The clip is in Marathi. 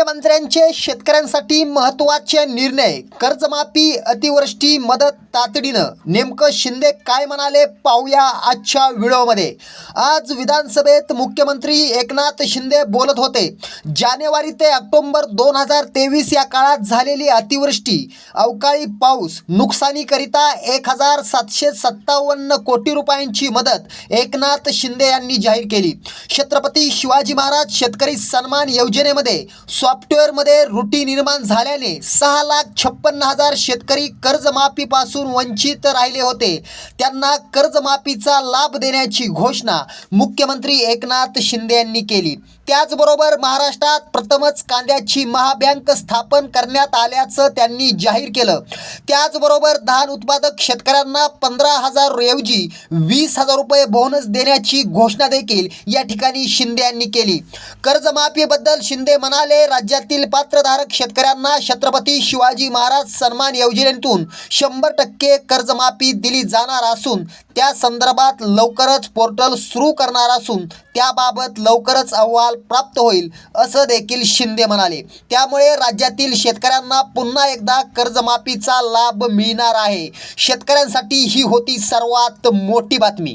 मुख्यमंत्र्यांचे शेतकऱ्यांसाठी महत्त्वाचे निर्णय. कर्जमाफी अतिवृष्टी मदत तातडीनं. नेमकं शिंदे काय म्हणाले पाहूया आजच्या व्हिडिओमध्ये. आज विधानसभेत मुख्यमंत्री एकनाथ शिंदे बोलत होते. जानेवारी ते ऑक्टोबर दोन हजार तेवीस या काळात झालेली अतिवृष्टी अवकाळी पाऊस नुकसानीकरिता एक हजार सातशे सत्तावन्न कोटी रुपयांची मदत एकनाथ शिंदे यांनी जाहीर केली. छत्रपती शिवाजी महाराज शेतकरी सन्मान योजनेमध्ये सॉफ्टवेअरमध्ये रुटी निर्माण झाल्याने सहा लाख छप्पन्न हजार शेतकरी कर्जमाफीपासून वंचित राहिले होते. त्यांना कर्जमाफीचा लाभ देण्याची घोषणा मुख्यमंत्री एकनाथ शिंदे यांनी केली. त्याचबरोबर महाराष्ट्रात प्रथमच कांद्याची महाबँक स्थापन करण्यात आल्याचं त्यांनी जाहीर केलं. त्याचबरोबर धान उत्पादक शेतकऱ्यांना पंधरा हजार ऐवजी वीस हजार रुपये बोनस देण्याची घोषणा देखील या ठिकाणी शिंदे यांनी केली. कर्जमाफीबद्दल शिंदे म्हणाले राज्यातील पात्रधारक शेतकऱ्यांना छत्रपती शिवाजी महाराज सन्मान योजनेतून शंभर टक्के कर्जमाफी दिली जाणार असून त्या संदर्भात लवकरच पोर्टल सुरू करणार असून त्याबाबत लवकरच अहवाल प्राप्त होईल असं देखील शिंदे म्हणाले. त्यामुळे राज्यातील शेतकऱ्यांना पुन्हा एकदा कर्जमाफीचा लाभ मिळणार आहे. शेतकऱ्यांसाठी ही होती सर्वात मोठी बातमी.